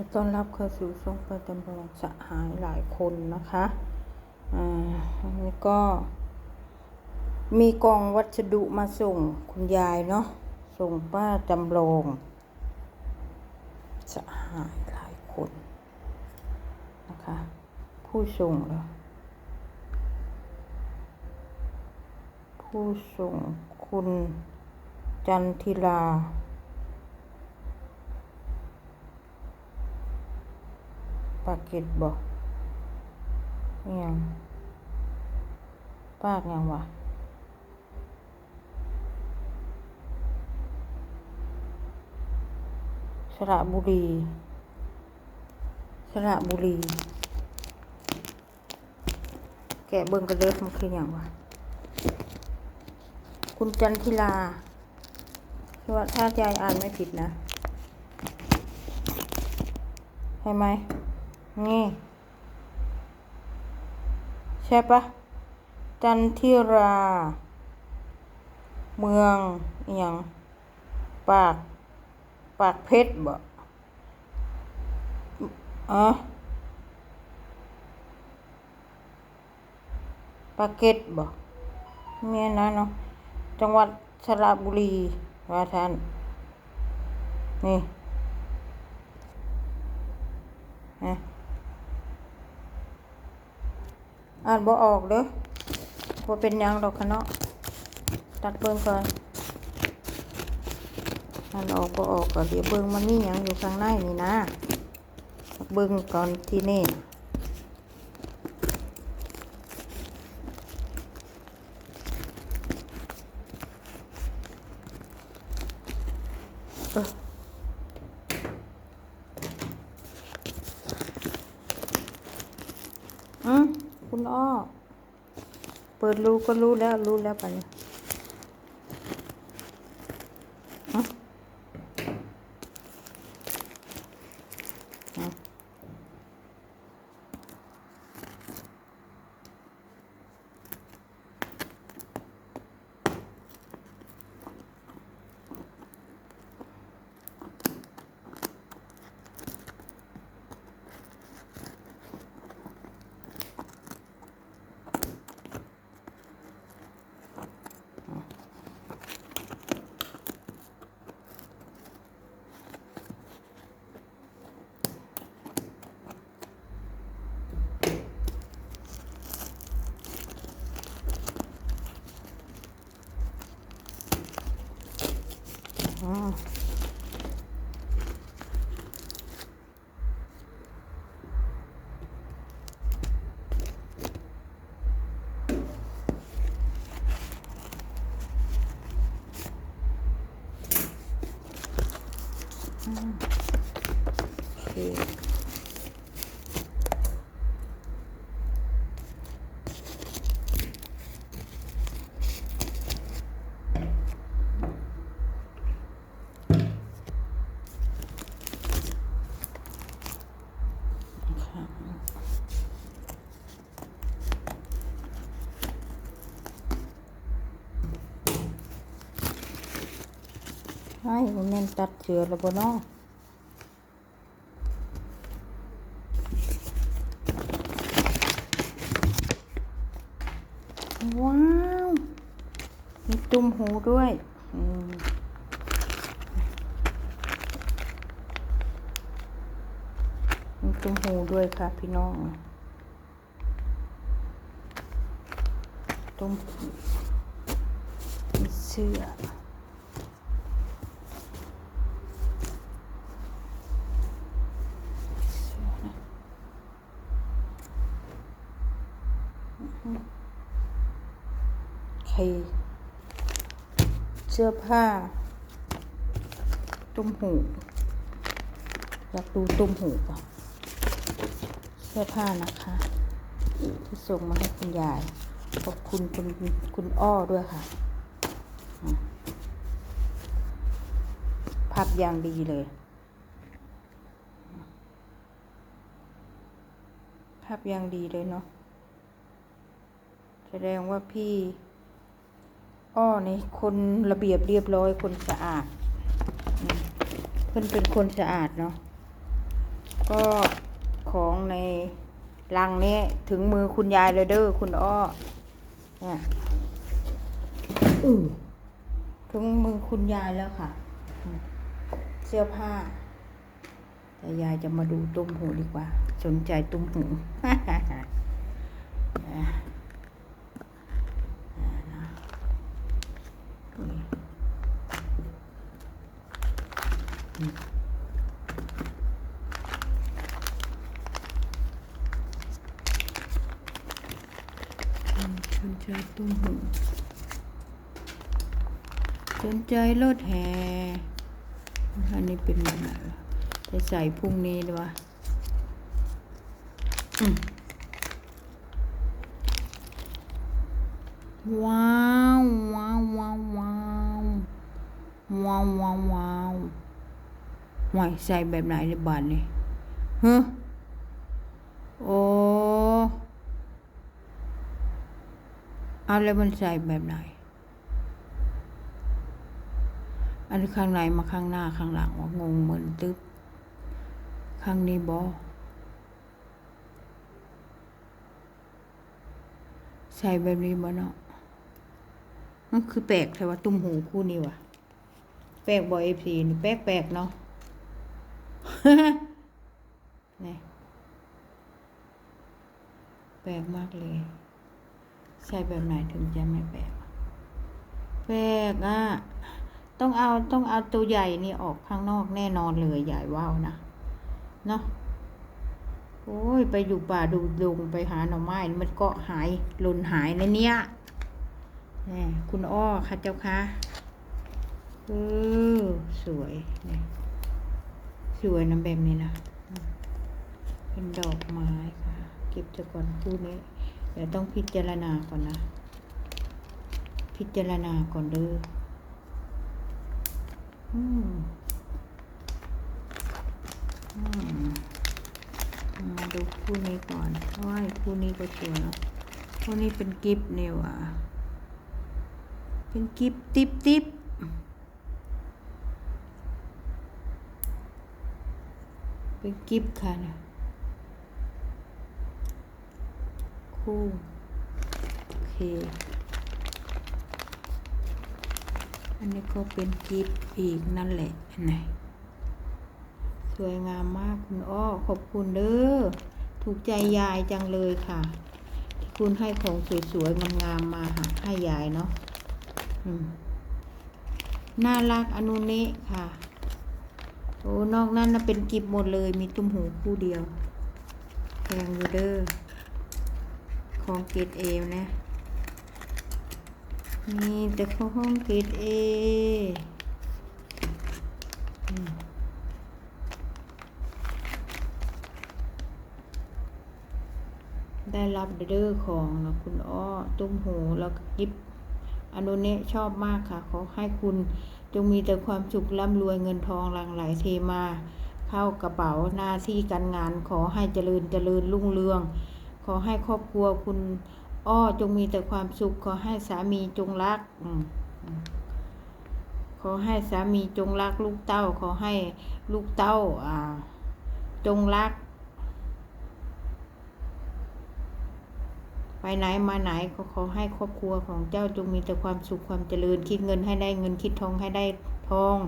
อต้อนรับเข้าสู่ช่องประจำลองสหายหลายคนนะคะอ่าอันนี้ก็ มีกล่องวัสดุมาส่งคุณยายเนาะส่งป้าจำลองสหายหลายคนนะคะ ผู้ส่งเหรอผู้ส่งคุณจันทิลา ปากเก็ตบอกอิหยังปากยังวะสระบุรี สระบุรี แกะเบิ่งกันเด้อมันคืออย่างวะ คุณจันทิลาคือว่าถ้ายายอ่านไม่ผิดนะ ใช่ไหม นี่ ใช่ปะจันทิรา เมืองอย่างปาก ปากเพชรบ่อ๋อปากเกร็ดบ่เมียนะเนาะ จังหวัดสระบุรีว่าท่านนี่ฮะ อ่านบ่ออกเด้อบ่เป็นยังดอกคะเนาะตัดเบิ่งก่อนอ่านออกบ่ออกก็เดี๋ยวเบิ่งมันมีหยังอยู่ข้างในนี่นะเบิ่งก่อนที่นี่เอออืม คุณอ้อ เปิดรูก็รู้แล้วรู้แล้วไปะ เนี่ยอืม อืมอ๋ออืมเคค่ะให้มันตัดเชือแล้วบ่เนาะว้าว มีตุ้มหูด้วย อืมตุ้มหู ด้วยค่ะพี่น้องตุ้มหูมีเสื้อใครเสื้อผ้า ตุ้มหูอยากดูตุ้มหูป่ะ สื้อผ้านะคะ ที่ส่งมาให้คุณยาย ขอบคุณคุณคุณอ้อด้วยค่ะอืมภาพอย่างดีเลย ภาพอย่างดีเลยเนาะแสดงว่าพี่ อ้อนี่คนระเบียบเรียบร้อยคนสะอาดเพิ่อนเป็นคนสะอาดเนาะก็ ของในลังนี้ถึงมือคุณยายเลยเด้อคุณอ้อเนี่ยอือถึงมือคุณยายแล้วค่ะอืมเสื้อผ้า แต่ยายจะมาดูตุ้มหูดีกว่า สนใจตุ้มหูอะอะนะนี่อืมอืมสน ใจตุ้มหูสนใจรถแห่อันนี้เป็นแบบไหนจะใส่พรุ่งนี้ดีวะว้าวว้าวว้าวว้าวว้าวว้าวว้าวห่วยใส่แบบไหนในบ้านนี่ฮะโอ้เอาแล้วมันใส่แบบไหน อันข้างในมาข้างหน้าข้างหลังว่างงเหมือนตึ๊บ ข้างนี้บอใส่แบบนี้บ่เนาะมันคือแปลกแต่ว่าตุ้มหูคู่นี้ว่ะ แปลกบอยเอฟซีนี่แปลกแปลกเนาะนี่แปลกมากเลย ใช่แบบไหนถึงจะไม่แปลกแปลกอะ ต้องเอาต้องเอาตัวใหญ่นี่ออกข้างนอกแน่นอนเลยใหญ่ว่าวนะ เนาะโอ้ย ไปอยู่ป่าดูดงไปหาหน่อไม้มันก็หายหล่นหายในเนี้ยนี่คุณอ้อค่ะเจ้าค่ะเออสวยนี่สวยนะแบบนี้นะ เป็นดอกไม้ค่ะ เก็บจะก่อนคู่นี้ เดี๋ยวต้องพิจารณาก่อนนะ พิจารณาก่อนเด้ออืมอืมมาดูคู่นี้ก่อนเพราะว่าคู่นี้ก็สวยเนาะคู่นี้เป็นกิฟต์เนี่ยว่ะเป็นกิบติบติบเป็นกิบค่ะเนี่ย คู่ โอเค อันนี้ก็เป็นกิบอีกนั่นแหละนไหนสวยงามมากคุณอ้อขอบคุณเด้อถูกใจยายจังเลยค่ะ ที่คุณให้ของสวยๆงามๆมาหาให้ยายเนาะน่ารักอนุเนะค่ะ โอ้นอกนั้นนะเป็นกิบหมดเลยมีตุ้มหูคู่เดียวแพงอยู่เด้อ ของเกรดเอนะนี่แต่ของเกรดเอได้รับเด้อของนะคุณอ้อ ตุ้มหูแล้วก็กิบอนุเนะชอบมากค่ะ ขอให้คุณจงมีแต่ความสุขร่ำรวยเงินทองหลั่งไหลเทมา เข้ากระเป๋าหน้าที่การงานขอให้เจริญเจริญรุ่งเรือง ขอให้ครอบครัวคุณอ้อจงมีแต่ความสุข ขอให้สามีจงรักอขอให้สามีจงรักลูกเต้า ขอให้ลูกเต้าอ่าจงรัก ไปไหนมาไหนก็ขอให้ครอบครัวของเจ้าจงมีแต่ความสุขความเจริญ คิดเงินให้ได้เงินคิดทองให้ได้ทอง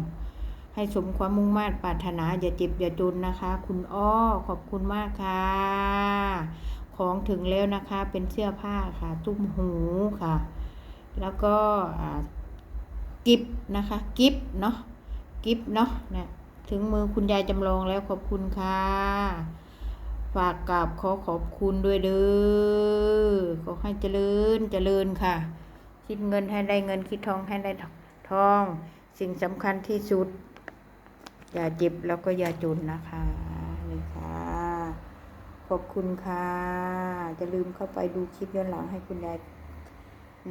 ให้สมความมุ่งมา่ปรารถนาอย่าเจ็บอย่าจนนะคะ คุณอ้อขอบคุณมากค่ะ ของถึงแล้วนะคะเป็นเสื้อผ้าค่ะ ตุ้มหูค่ะ แล้วก็กิฟนะคะ กิฟเนาะกิฟเนาะเนี่ยถึงมือคุณยายจำลองแล้วขอบคุณค่ะ ฝากกราบขอขอบคุณด้วยเด้อขอให้เจริญเจริญค่ะ คิดเงินให้ได้เงินคิดทองให้ได้ทอง สิ่งสำคัญที่สุด อย่าเจ็บแล้วก็อย่าจนนะคะ ขอบคุณค่ะจะลืมเข้าไปดูคลิปย้อนหลังให้คุณยาย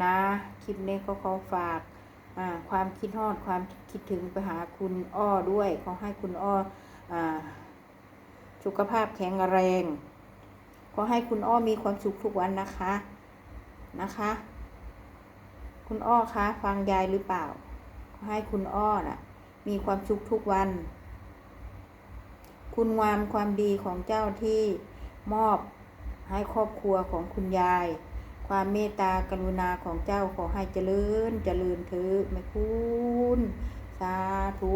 นะ คลิปนี้ก็ขอฝากความคิดฮอดความคิดถึงไปหาคุณอ้อด้วย ขอให้คุณอ้ออสุขภาพแข็งแรง ขอให้คุณอ้อมีความสุขทุกวันนะคะนะคะ คุณอ้อคะฟังยายหรือเปล่า ขอให้คุณอ้อน่ะ มีความสุขทุกวัน คุณงามความดีของเจ้าที่ มอบให้ครอบครัวของคุณยาย ความเมตตากรุณาของเจ้าขอให้เจริญเจริญเถิดแม่คุณ สาธุ